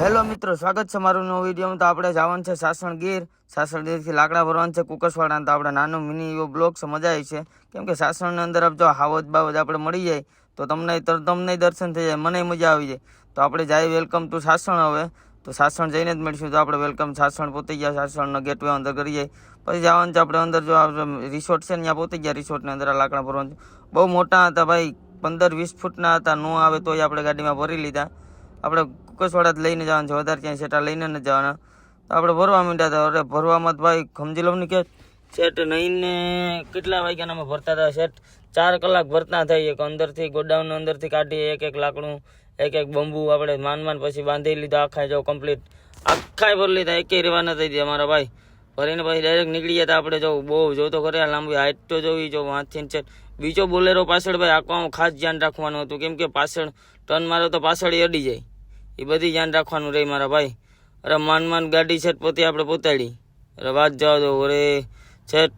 Hello મિત્રો, સ્વાગત છે મારું નવો વિડીયોમાં. તો આપણે જવાનું છે સાસણ ગીર. સાસણ ગીરથી લાકડા ભરવાનું છે કુકસવાડા તો આપણે નાનો મિની એવો બ્લોગ સમજાય છે. કેમ કે સાસણની અંદર જો હાવજ બાવજ આપણે મળી જાય, તો તમને તમને દર્શન થઈ જાય, મને મજા આવી જાય. તો આપણે જાય વેલકમ ટુ સાસણ હવે. તો સાસણ જઈને જ મળીશું. તો આપણે વેલકમ સાસણ પોતે ગયા, સાસણનો ગેટવે અંદર કરી જાય. પછી જવાનું છે આપણે અંદર જો રિસોર્ટ છે ને, ત્યાં પોતે ગયા રિસોર્ટની અંદર લાકડા ભરવાનું બહુ મોટા હતા ભાઈ પંદર વીસ ફૂટના હતા, ન આવે તોય આપણે ગાડીમાં ભરી લીધા. આપણે કુકસવાડા જ લઈને જવાનું છે. વધારે ક્યાંય સેટા લઈને ન જવાના. તો આપણે ભરવા માંડ્યા હતા. અરે, ભરવામાં તો ભાઈ સમજી લો ને કે સેટ નહીં ને કેટલા અમે ભરતા હતા? સેટ ચાર કલાક ભરતા થઈ એક અંદરથી ગોડાઉન અંદરથી કાઢી, એક એક લાકડું, એક એક બંબુ આપણે માન માન પછી બાંધી લીધા. આખા જો કમ્પ્લીટ આખા ભરી લીધા. એકે રેવા થઈ ગયા અમારા ભાઈ. ભરીને પછી ડાયરેક્ટ નીકળી ગયા આપણે જો. બહુ જોતો ખરે લાંબી હાઈટ તો જોવી, જો વાંચીને છે બીજો બોલેરો પાછળ ભાઈ આખો ખાસ ધ્યાન રાખવાનું હતું. કેમ કે પાછળ, ટર્ન મારો તો પાછળ અડી જાય. એ બધી ધ્યાન રાખવાનું રહી મારા ભાઈ. અરે માન માન ગાડી છે પોતે આપણે પોતાડી. અરે વાત જવા દો, અરે છે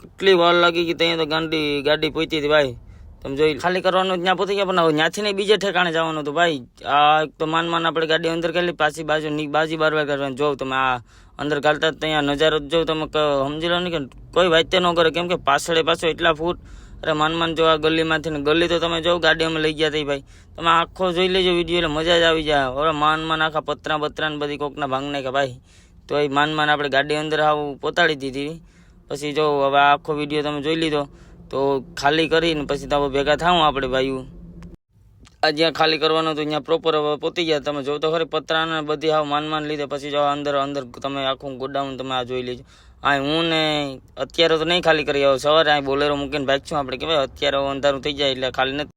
કેટલી વાર લાગી કે ત્યાં તો ગાંડી, ગાડી પહોંચી હતી ભાઈ. તમે જોઈ ખાલી કરવાનું ત્યાં પહોંચી ગયા પણ ત્યાંથી નહીં બીજે ઠેકાણે જવાનું હતું ભાઈ. આ એક તો માન માન આપણે ગાડી અંદર કરી પાછી બાજુ બાજી બારવા કરવાની. જોવ તમે આ અંદર જ ત્યાં નજારો જ જોવ તમે સમજી લો ને કે કોઈ વાત્ય ન કરે. કેમ કે પાછળ પાછો એટલા ફૂટ અરે માન માન જો આ ગલીમાંથી ને ગલી તો તમે જો ગાડી અમે લઈ ગયા હતી ભાઈ. તમે આખો જોઈ લેજો વીડિયો એટલે મજા જ આવી જાય. હવે માન માન આખા પતરા પતરા ને બધી કોકના ભાંગને કે ભાઈ. તો એ માન માન આપણે ગાડી અંદર આવું પોતાડી દીધી. પછી જો હવે આખો વીડિયો તમે જોઈ લીધો, તો ખાલી કરીને પછી તમે ભેગા થાવું આપણે ભાઈઓ. આ જ્યાં ખાલી કરવાનું હતું, ત્યાં પ્રોપર પહોંચી ગયા. તમે જો તો ખરી, પતરાને બધી હાવ માન માન લીધે. પછી જો અંદર અંદર તમે આખું ગોડાઉન તમે આ જોઈ લેજો આ હું ને અત્યારે તો નહીં ખાલી કરી આવ્યો સવારે આ બોલેરો મૂકીને ભાગ છું આપણે. કહેવાય અત્યારે અંધારું થઈ જાય એટલે ખાલી નથી.